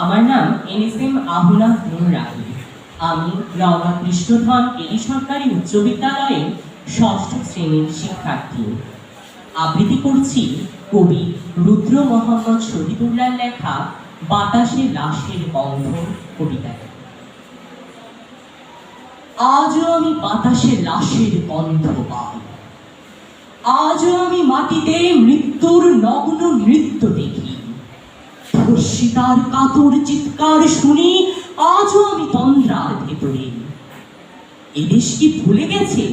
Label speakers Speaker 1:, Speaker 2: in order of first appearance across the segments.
Speaker 1: আমার নাম এনএসএম আহুনা নুর রাহি আমি নওগাঁ কৃষ্ণধন এলি সরকারি উচ্চ বিদ্যালয়ের ষষ্ঠ শ্রেণির শিক্ষার্থী। আবৃত্তি করছি কবি রুদ্র মোহাম্মদ শহীদুল্লাহর লেখা বাতাসে লাশের গন্ধ কবিতাটি আজও আমি বাতাসে লাশের গন্ধ পাই। আজও আমি মাটিতে মৃত্যুর নগ্ন নৃত্য ধর্ষিতার কাতর চিৎকার শুনি আজও আমি তন্দ্রার ভেতরে। এদেশ কি ভুলে গেছে?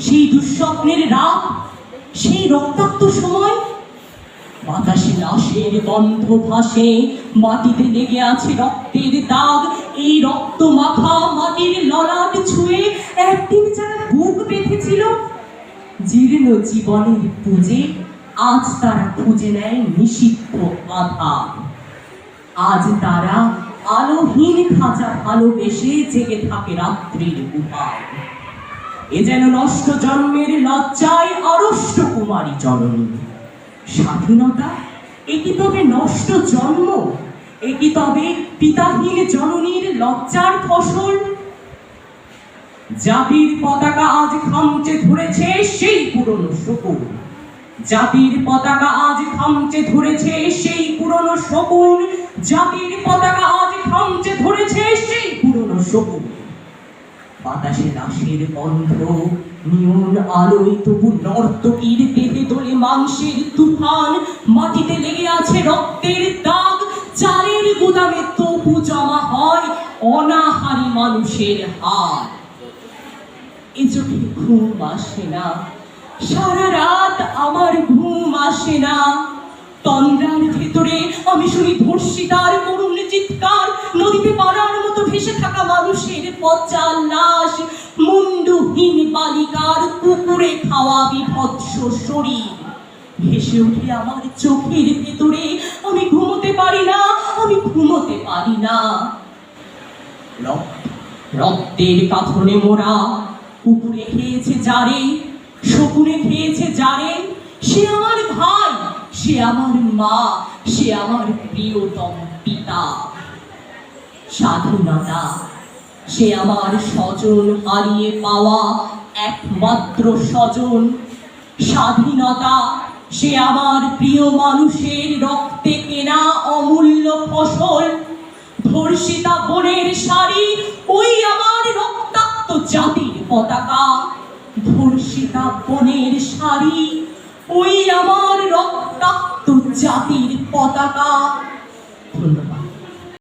Speaker 1: সেই দুঃস্বপ্নের রাত, সেই রক্তাক্ত সময়? বাতাসে লাশের গন্ধ ভাসে, মাটিতে লেগে আছে রক্তের দাগ। এই রক্ত মাখা মাটির ললাট ছুঁয়ে একদিন যারা বুক বেঁধেছিল, জীর্ণ জীবনের পুজে আজ তারা খুঁজে নেয় নিষিদ্ধ আধার। আজ তারা আলোহীন খাঁচা ভালোবেসে জেগে থাকে রাত্রির উপায়। এ যেন নষ্ট জন্মের লজ্জায় আড়ষ্ট কুমারী জননী। স্বাধীনতা এ কি তবে নষ্ট জন্ম এ কি তবে পিতাহীন জননীর লজ্জার ফসল। জাতির পতাকা আজ খামচে ধরেছে সেই পুরনো শকুন। জাতির পতাকা আজ খামচে ধরেছে সেই পুরনো শকুন। জাতির পতাকা আজ খামচে ধরেছে সেই পুরনো শকুন। বাতাসে লাশের গন্ধ, নিয়ন আলোয় তবু নর্তকীর দেহে দোলে মাংসের তুফান। মাটিতে লেগে আছে রক্তের দাগ, চালের গুদামে তবু জমা হয় অনাহারি মানুষের হার। এ চোখে ঘুম আসে না সারা রাত আমার ঘুম আসে না। তন্দ্রার ভেতরে আমি শুনি ধর্ষিতার করুণ চিৎকার। নদীতে পাড়ার মতো ভেসে থাকা মানুষের পচা লাশ। মুন্ডুহীন বালিকার কুকুরে খাওয়া বিভৎস শরীর। ভেসে উঠে আমার চোখের ভেতরে, আমি ঘুমোতে পারি না, আমি ঘুমোতে পারি না। রক্তের কাথনে মোড়া কুকুরে খেয়েছে যারে শকুনে খেয়েছে জানেন সে আমার ভাই, সে আমার মা, সে আমার প্রিয়তম পিতা। স্বাধীনতা সে আমার স্বজন হারিয়ে পাওয়া একমাত্র স্বজন স্বাধীনতা সে আমার প্রিয় মানুষের রক্তে কেনা অমূল্য ফসল। ধর্ষিতা বনের শাড়ি, ওই আমার রক্তাক্ত জাতির পতাকা। ধর্ষিতা বনের শাড়ি ওই আমার রক্তাক্ত জাতির পতাকা। ধন্যবাদ।